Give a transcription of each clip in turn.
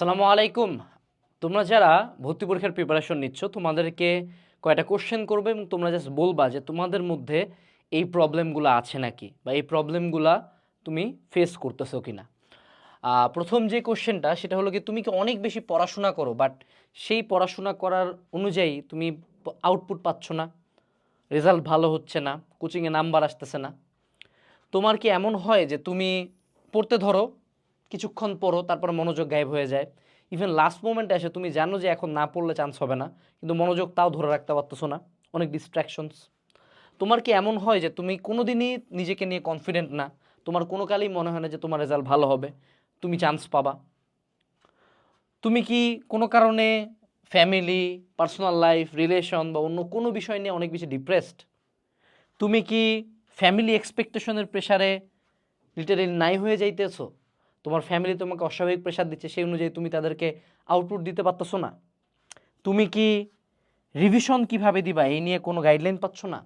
আসসালামু আলাইকুম। তোমরা যারা ভর্তি পরীক্ষার প্রিপারেশন নিচ্ছ তোমাদেরকে কয়টা কোশ্চেন করবে এবং তোমরা জাস্ট বলবা যে তোমাদের মধ্যে এই প্রবলেমগুলো আছে নাকি বা এই প্রবলেমগুলা তুমি ফেস করতেছো কিনা। আহ, প্রথম যে কোশ্চেনটা সেটা হলো কি তুমি কি অনেক বেশি পড়াশোনা করো বাট সেই পড়াশোনা করার অনুযায়ী তুমি আউটপুট পাচ্ছ না রেজাল্ট ভালো হচ্ছে না কোচিংয়ে নাম্বার আসতেছে না। তোমার কি এমন হয় যে তুমি পড়তে ধরো কিছুক্ষণ পড়ো তারপর মনোযোগ গায়েব হয়ে যায়। ইভেন লাস্ট মোমেন্টে এসে তুমি জানো যে এখন না পড়লে চান্স হবে না, কিন্তু মনোযোগ তাও ধরে রাখতে পারতেছো না। অনেক ডিস্ট্র্যাকশনস তোমার কি এমন হয় যে তুমি কোনো দিনই নিজেকে নিয়ে কনফিডেন্ট না? তোমার কোনো কালেই মনে হয় না যে তোমার রেজাল্ট ভালো হবে। তুমি চান্স পাবা। তুমি কি কোনো কারণে ফ্যামিলি পার্সোনাল লাইফ রিলেশন বা অন্য কোনো বিষয় নিয়ে অনেক বেশি ডিপ্রেসড তুমি কি ফ্যামিলি এক্সপেকটেশনের প্রেশারে লিটারেলি নাই হয়ে যাইতেছো? তোমার ফ্যামিলি তোমাকে অস্বাভাবিক প্রেশার দিচ্ছে, সেই অনুযায়ী তুমি তাদেরকে আউটপুট দিতে পারতেছো না। তুমি কি রিভিশন কীভাবে দিবা? এই নিয়ে কোনো গাইডলাইন পাচ্ছ না?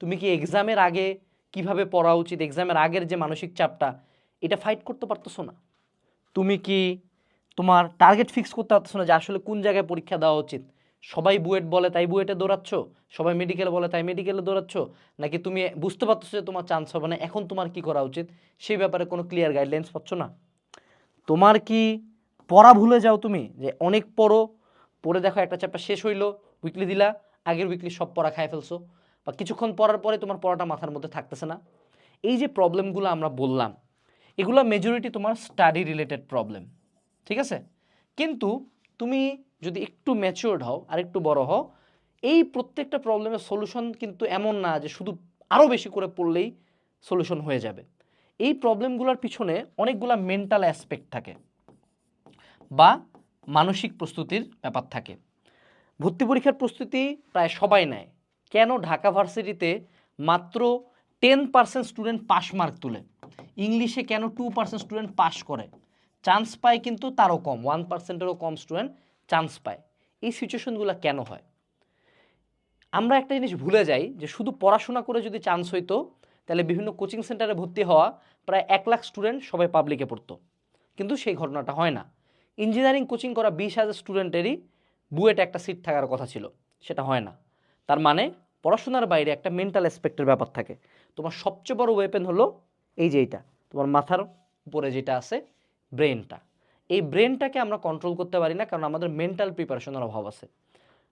তুমি কি এক্সামের আগে কীভাবে পড়া উচিত? এক্সামের আগের যে মানসিক চাপটা, এটা ফাইট করতে পারতেছো না? তুমি কি তোমার টার্গেট ফিক্স করতে পারতেছো না যে আসলে কোন জায়গায় পরীক্ষা দেওয়া উচিত? সবাই বুয়েট বলে, তাই বুয়েটে দৌড়াচ্ছ? সবাই মেডিকেল বলে, তাই মেডিকেলে দৌড়াচ্ছ? নাকি তুমি বুঝতে পারতেছো যে তোমার চান্স হবে না, এখন তোমার কি করা উচিত? সেই ব্যাপারে কোনো ক্লিয়ার গাইডলাইন্স পাচ্ছ না? তোমার কি পড়া ভুলে যাও তুমি? যে অনেক পড়ো, পড়ে দেখো একটা চ্যাপ্টার শেষ হইল উইকলি দিলা, আগের উইকলি সব পড়া খায় ফেলছো। বা কিছুক্ষণ পড়ার পরে তোমার পড়াটা মাথার মধ্যে থাকতেছে না। এই যে প্রবলেমগুলো আমরা বললাম, এগুলো মেজরিটি তোমার স্টাডি রিলেটেড প্রবলেম ঠিক আছে? কিন্তু তুমি যদি একটু ম্যাচিওর্ড হও, আর একটু বড় হও, এই প্রত্যেকটা প্রবলেমের সলিউশন কিন্তু এমন না যে শুধু আরও বেশি করে পড়লেই সলিউশন হয়ে যাবে। এই প্রবলেমগুলোর পিছনে অনেকগুলা মেন্টাল অ্যাসপেক্ট থাকে বা মানসিক প্রস্তুতির ব্যাপার থাকে। ভর্তি পরীক্ষার প্রস্তুতি প্রায় সবাই নেয়। কেন? ঢাকা ভার্সিটিতে মাত্র ten percent student pass mark তুলে। ইংলিশে কেন টু পার্সেন্ট স্টুডেন্ট পাস করে? চান্স পায় কিন্তু তারও কম ওয়ান পার্সেন্টেরও কম স্টুডেন্ট চান্স পায়। এই সিচুয়েশনগুলো কেন হয়? আমরা একটা জিনিস ভুলে যাই যে শুধু পড়াশোনা করে যদি চান্স হইতো, তাহলে বিভিন্ন কোচিং সেন্টারে ভর্তি হওয়া প্রায় এক লাখ স্টুডেন্ট সবাই পাবলিকে পড়তো। কিন্তু সেই ঘটনাটা হয় না। ইঞ্জিনিয়ারিং কোচিং করা বিশ হাজার স্টুডেন্টেরই বুয়েটে একটা সিট থাকার কথা ছিল। সেটা হয় না। তার মানে পড়াশোনার বাইরে একটা মেন্টাল অ্যাসপেক্টের ব্যাপার থাকে। তোমার সবচেয়ে বড় ওয়েপেন হলো এই যে এইটা। তোমার মাথার উপরে যেটা আছে ব্রেনটা এই ব্রেনটাকে আমরা কন্ট্রোল করতে পারি না, কারণ আমাদের মেন্টাল প্রিপারেশনের অভাব আছে।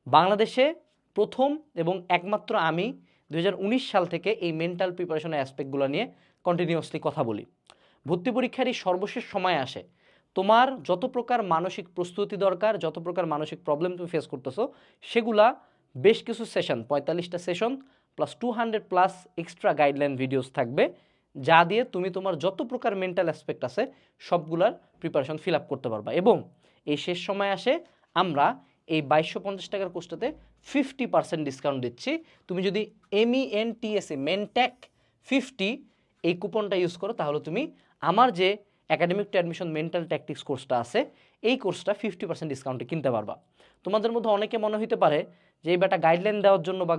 বাংলাদেশে প্রথম এবং একমাত্র আমি দু হাজার উনিশ সাল থেকে এই মেন্টাল প্রিপারেশনের অ্যাসপেক্টগুলো নিয়ে কন্টিনিউয়াসলি কথা বলি। ভর্তি পরীক্ষার এই সর্বশেষ সময় আসে। তোমার যত প্রকার মানসিক প্রস্তুতি দরকার, যত প্রকার মানসিক প্রবলেম তুমি ফেস করতেছো, সেগুলা বেশ কিছু সেশন পঁয়তাল্লিশটা session plus two hundred plus extra guideline videos থাকবে। যা দিয়ে তুমি তোমার যত প্রকার মেন্টাল অ্যাসপেক্ট আছে, সবগুলার প্রিপারেশন ফিল আপ করতে পারবা। এবং এই শেষ সময় আসে আমরা এই বাইশশো পঞ্চাশ টাকার কোর্সটাতে ফিফটি পার্সেন্ট ডিসকাউন্ট দিচ্ছি। তুমি যদি এমই এন টিএসএ মেনট্যাক ফিফটি এই কুপনটা ইউজ করো, তাহলে তুমি আমার যে academic to admission mental tactics কোর্সটা আছে, এই কোর্সটা ফিফটি পার্সেন্ট ডিসকাউন্টে কিনতে পারবা। তোমাদের মধ্যে অনেকে মনে হতে পারে যে এই ব্যাটা গাইডলাইন দেওয়ার জন্য বা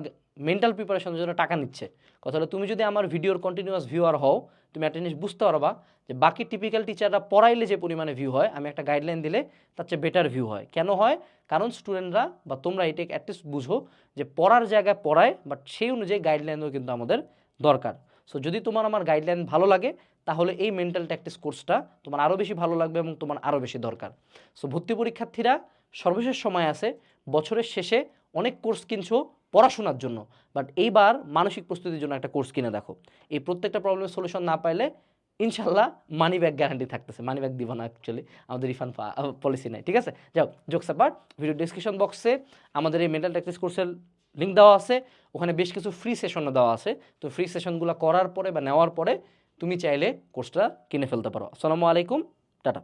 মেন্টাল প্রিপারেশনের জন্য টাকা নিচ্ছে। কথা হলো, তুমি যদি আমার ভিডিওর কন্টিনিউয়াস ভিউয়ার হও, তুমি একটা জিনিস বুঝতে পারবা যে বাকি টিপিক্যাল টিচাররা পড়াইলে যে পরিমাণে ভিউ হয়, আমি একটা গাইডলাইন দিলে তার চেয়ে বেটার ভিউ হয়। কেন হয়? কারণ স্টুডেন্টরা বা তোমরা এটাকে অ্যাটলিস্ট বুঝো যে পড়ার জায়গায় পড়ায় বাট সেই অনুযায়ী গাইডলাইনও কিন্তু আমাদের দরকার। সো যদি তোমার আমার গাইডলাইন ভালো লাগে, তাহলে এই মেন্টাল ট্যাকটিক্স কোর্সটা তোমার আরও বেশি ভালো লাগবে এবং তোমার আরও বেশি দরকার। সো ভর্তি পরীক্ষার্থীরা সর্বশেষ সময় আছে, বছরের শেষে অনেক কোর্স কিনছো পড়াশোনার জন্য। বাট এইবার মানসিক প্রস্তুতির জন্য একটা কোর্স কিনে দেখো। এই প্রত্যেকটা প্রবলেমের সলিউশন না পাইলে ইনশাল্লাহ মানি ব্যাগ গ্যারান্টি থাকতেছে। মানি ব্যাগ দিব না অ্যাকচুয়ালি আমাদের রিফান্ড পলিসি নাই, ঠিক আছে? যাও জোকস অ্যাপার্ট ভিডিও ডিসক্রিপশন বক্সে আমাদের এই মেন্টাল ট্যাকটিক্স কোর্সের লিঙ্ক দেওয়া আছে। ওখানে বেশ কিছু ফ্রি সেশনও দেওয়া আছে। তো ফ্রি সেশনগুলো করার পরে বা নেওয়ার পরে তুমি চাইলে কোর্সটা কিনে ফেলতে পারো। আসসালামু আলাইকুম, টাটা।